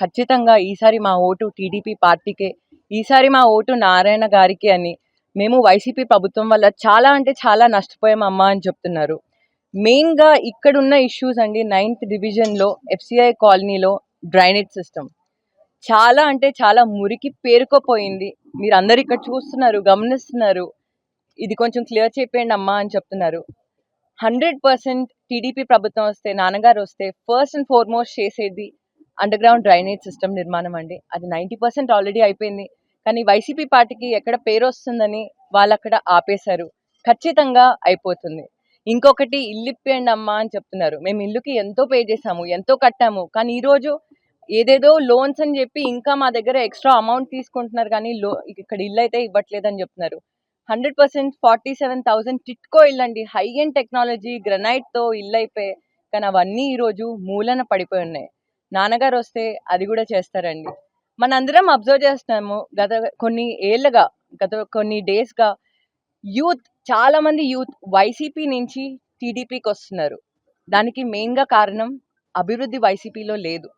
ఖచ్చితంగా ఈసారి మా ఓటు టీడీపీ పార్టీకే ఈసారి మా ఓటు నారాయణ గారికి అని. మేము వైసీపీ ప్రభుత్వం వల్ల చాలా అంటే చాలా నష్టపోయామమ్మా అని చెప్తున్నారు. మెయిన్గా ఇక్కడున్న ఇష్యూస్ అండి నైన్త్ డివిజన్లో ఎఫ్సిఐ కాలనీలో డ్రైనేజ్ సిస్టమ్. చాలా అంటే చాలా మురికి పేరుకోపోయింది. మీరు అందరు ఇక్కడ చూస్తున్నారు గమనిస్తున్నారు. ఇది కొంచెం క్లియర్ చేయండి అమ్మా అని చెప్తున్నారు. హండ్రెడ్ పర్సెంట్ టీడీపీ ప్రభుత్వం వస్తే నాన్నగారు వస్తే ఫస్ట్ అండ్ ఫార్మోస్ట్ చేసేది అండర్ గ్రౌండ్ డ్రైనేజ్ సిస్టమ్ నిర్మాణం అండి. అది నైంటీ పర్సెంట్ ఆల్రెడీ అయిపోయింది. కానీ వైసీపీ పార్టీకి ఎక్కడ పేరు వస్తుందని వాళ్ళు అక్కడ ఆపేశారు. ఖచ్చితంగా అయిపోతుంది. ఇంకొకటి ఇల్లు ఇప్పేయండి అమ్మా అని చెప్తున్నారు. మేము ఇల్లుకి ఎంతో పే చేసాము ఎంతో కట్టాము. కానీ ఈరోజు ఏదేదో లోన్స్ అని చెప్పి ఇంకా మా దగ్గర ఎక్స్ట్రా అమౌంట్ తీసుకుంటున్నారు కానీ లో ఇక్కడ ఇల్లు అయితే ఇవ్వట్లేదని చెప్తున్నారు. Hundred percent forty seven thousand TIDCO ఇల్లు అండి. హై ఎండ్ టెక్నాలజీ గ్రనైట్తో ఇల్లు అయిపోయి కానీ అవన్నీ ఈరోజు మూలన పడిపోయి ఉన్నాయి. నాన్నగారు వస్తే అది కూడా చేస్తారండి. మనందరం అబ్జర్వ్ చేస్తున్నాము గత కొన్ని ఏళ్ళగా గత కొన్ని డేస్గా యూత్ చాలా మంది యూత్ వైసీపీ నుంచి టీడీపీకి వస్తున్నారు దానికి మెయిన్గా కారణం అభివృద్ధి వైసీపీలో లేదు.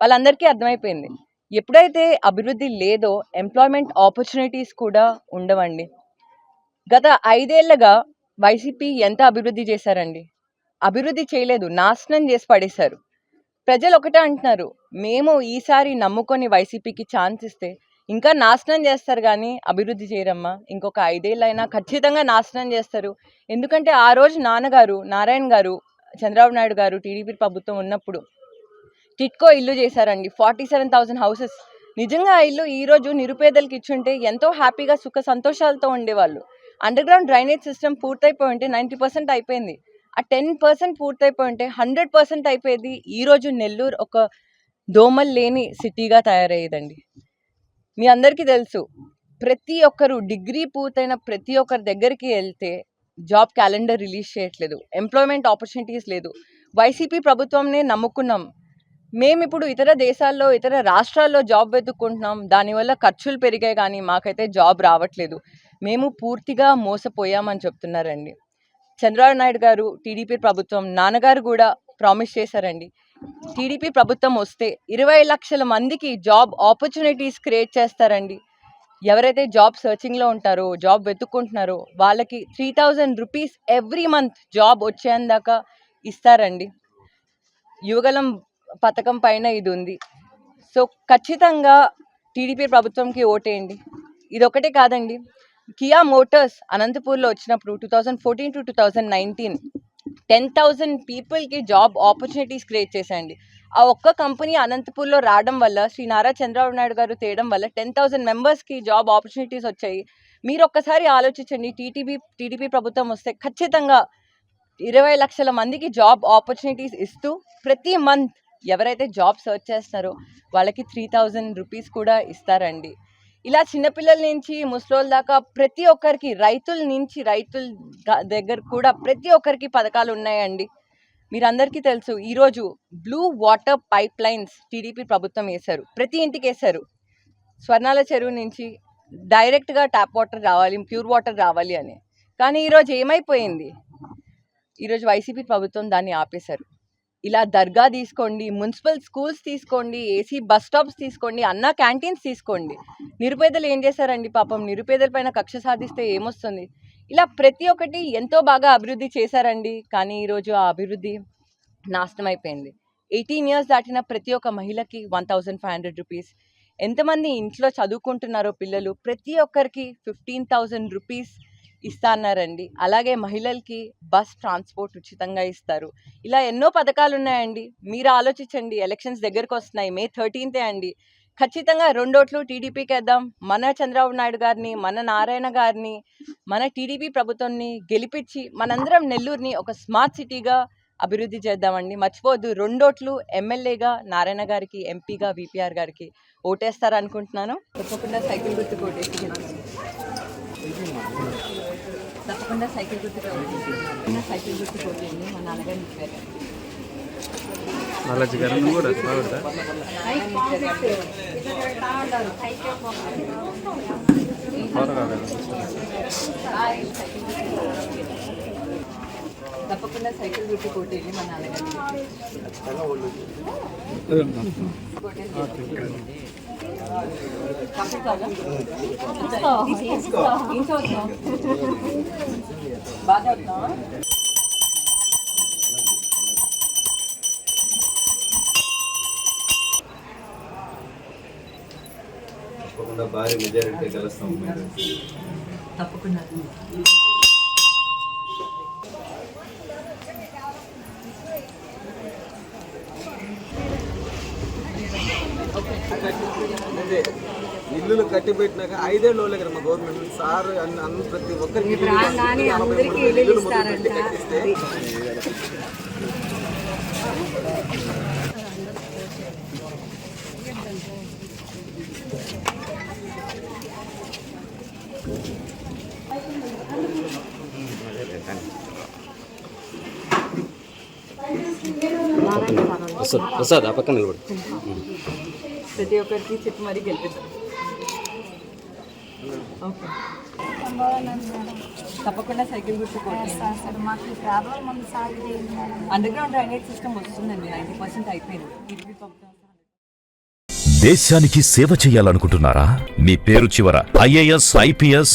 వాళ్ళందరికీ అర్థమైపోయింది. ఎప్పుడైతే అభివృద్ధి లేదో ఎంప్లాయ్మెంట్ ఆపర్చునిటీస్ కూడా ఉండవండి. గత ఐదేళ్ళుగా వైసీపీ ఎంత అభివృద్ధి చేశారండి? అభివృద్ధి చేయలేదు నాశనం చేసి పడేశారు. ప్రజలు ఒకటే అంటున్నారు మేము ఈసారి నమ్ముకొని వైసీపీకి ఛాన్స్ ఇస్తే ఇంకా నాశనం చేస్తారు కానీ అభివృద్ధి చేయరమ్మా. ఇంకొక ఐదేళ్ళైనా ఖచ్చితంగా నాశనం చేస్తారు. ఎందుకంటే ఆ రోజు నాన్నగారు నారాయణ గారు చంద్రబాబు నాయుడు గారు టీడీపీ ప్రభుత్వం ఉన్నప్పుడు టిట్కో ఇల్లు చేశారండి. Forty seven thousand houses. నిజంగా ఆ ఇల్లు ఈ రోజు నిరుపేదలకు ఇచ్చుంటే ఎంతో హ్యాపీగా సుఖ సంతోషాలతో ఉండేవాళ్ళు. అండర్ గ్రౌండ్ డ్రైనేజ్ సిస్టమ్ పూర్తయిపోయి ఉంటే నైంటీ పర్సెంట్ అయిపోయింది. ఆ టెన్ పర్సెంట్ పూర్తయిపోయి ఉంటే హండ్రెడ్ పర్సెంట్ అయిపోయేది ఈరోజు నెల్లూరు ఒక దోమలు లేని సిటీగా తయారయ్యేదండి. మీ అందరికీ తెలుసు ప్రతి ఒక్కరు డిగ్రీ పూర్తయిన ప్రతి ఒక్కరి దగ్గరికి వెళ్తే జాబ్ క్యాలెండర్ రిలీజ్ చేయట్లేదు ఎంప్లాయ్మెంట్ ఆపర్చునిటీస్ లేదు. వైసీపీ ప్రభుత్వంనే నమ్ముకున్నాం. మేము ఇప్పుడు ఇతర దేశాల్లో ఇతర రాష్ట్రాల్లో జాబ్ వెతుక్కుంటున్నాం. దానివల్ల ఖర్చులు పెరిగాయి కానీ మాకైతే జాబ్ రావట్లేదు. మేము పూర్తిగా మోసపోయామని చెప్తున్నారండి. చంద్రబాబు నాయుడు గారు టీడీపీ ప్రభుత్వం నాన్నగారు కూడా ప్రామిస్ చేశారండి. టీడీపీ ప్రభుత్వం వస్తే ఇరవై లక్షల మందికి జాబ్ ఆపర్చునిటీస్ క్రియేట్ చేస్తారండి. ఎవరైతే జాబ్ సర్చింగ్లో ఉంటారో జాబ్ వెతుక్కుంటున్నారో వాళ్ళకి three thousand rupees every month job వచ్చేందాక ఇస్తారండి. యువగలం పథకం పైన ఇది ఉంది సో ఖచ్చితంగా టీడీపీ ప్రభుత్వంకి ఓటేయండి. ఇది ఒకటే కాదండి. కియా మోటార్స్ అనంతపూర్లో వచ్చినప్పుడు two thousand fourteen to two thousand nineteen ten thousand పీపుల్కి జాబ్ ఆపర్చునిటీస్ క్రియేట్ చేశాయండి. ఆ ఒక్క కంపెనీ అనంతపూర్లో రావడం వల్ల శ్రీ నారా చంద్రబాబు నాయుడు గారు తేయడం వల్ల టెన్ థౌసండ్ మెంబర్స్కి జాబ్ ఆపర్చునిటీస్ వచ్చాయి. మీరు ఒక్కసారి ఆలోచించండి టీటీపీ టీడీపీ ప్రభుత్వం వస్తే ఖచ్చితంగా ఇరవై లక్షల మందికి జాబ్ ఆపర్చునిటీస్ ఇస్తూ ప్రతి మంత్ ఎవరైతే జాబ్ సర్చ్ చేస్తున్నారో వాళ్ళకి త్రీ థౌజండ్ రూపీస్ కూడా ఇస్తారండి. ఇలా చిన్నపిల్లల నుంచి ముసలోళ్ళ దాకా ప్రతి ఒక్కరికి రైతుల నుంచి రైతుల దగ్గర కూడా ప్రతి ఒక్కరికి పథకాలు ఉన్నాయండి. మీరందరికీ తెలుసు ఈరోజు blue water pipe lines TDP ప్రభుత్వం వేశారు. ప్రతి ఇంటికి వేశారు. స్వర్ణాల చెరువు నుంచి డైరెక్ట్గా ట్యాప్ వాటర్ రావాలి ప్యూర్ వాటర్ రావాలి అని. కానీ ఈరోజు ఏమైపోయింది? ఈరోజు వైసీపీ ప్రభుత్వం దాన్ని ఆపేశారు. ఇలా దర్గా తీసుకోండి మున్సిపల్ స్కూల్స్ తీసుకోండి ఏసీ బస్ స్టాప్స్ తీసుకోండి అన్న క్యాంటీన్స్ తీసుకోండి. నిరుపేదలు ఏం చేశారండి పాపం? నిరుపేదల పైన కక్ష సాధిస్తే ఏమొస్తుంది? ఇలా ప్రతి ఒక్కటి ఎంతో బాగా అభివృద్ధి చేశారండి. కానీ ఈరోజు ఆ అభివృద్ధి నాశనం అయిపోయింది. ఎయిటీన్ ఇయర్స్ దాటిన ప్రతి ఒక్క మహిళకి one thousand five hundred rupees. ఎంతమంది ఇంట్లో చదువుకుంటున్నారో పిల్లలు ప్రతి ఒక్కరికి ఫిఫ్టీన్ థౌజండ్ రూపీస్ ఇస్తా అన్నారండి అలాగే మహిళలకి బస్ ట్రాన్స్పోర్ట్ ఉచితంగా ఇస్తారు. ఇలా ఎన్నో పథకాలు ఉన్నాయండి మీరు ఆలోచించండి ఎలక్షన్స్ దగ్గరకు వస్తున్నాయి మే థర్టీన్తే అండి. ఖచ్చితంగా రెండోట్లు టీడీపీకి వేద్దాం. మన చంద్రబాబు నాయుడు గారిని మన నారాయణ గారిని మన టీడీపీ ప్రభుత్వాన్ని గెలిపించి మనందరం నెల్లూరుని ఒక స్మార్ట్ సిటీగా అభివృద్ధి చేద్దామండి. మర్చిపోద్దు రెండోట్లు ఎమ్మెల్యేగా నారాయణ గారికి ఎంపీగా విపిఆర్ గారికి ఓటేస్తారనుకుంటున్నాను. తప్పకుండా సైకిల్ గుర్తు ఓటేసి తప్పకుండా సైకిల్ గుర్తు తప్పకుండా సైకిల్ గుర్తు కొట్టండి. మా నాన్నగారు ఇచ్చారు గారు నువ్వు కూడా తప్పకుండా సైకిల్ గుర్తు కొట్టండి మా నాన్నగారు కంప్లీట్ కాదా? ఇంట్లో వద్దా? బాగా చదువుతున్నావా? తప్పకుండా భారీ మెజారిటీ కలుస్తాం మీరు తప్పకుండా ఇల్లులు కట్టి పెట్టినాక ఐదేళ్ళు కదా మా గవర్నమెంట్ సార్ అన్ని ప్రతి ఒక్కరికి ఇల్లు కట్టిస్తే వస్తుంది ఆ పక్కన నిలబడి. ప్రతి ఒక్కరికి చెప్పి మరీ గెలిపిద్దాం. ఓకే. తప్పకుండా సైకిల్ గుర్తుకోండి. మాకు ప్రాబ్లం ఉంది sir? Underground drainage system వస్తుందండి నైంటీ పర్సెంట్ అయిపోయింది. దేశానికి సేవ చేయాలనుకుంటున్నారా? మీ పేరు చివర ఐఏఎస్ ఐపీఎస్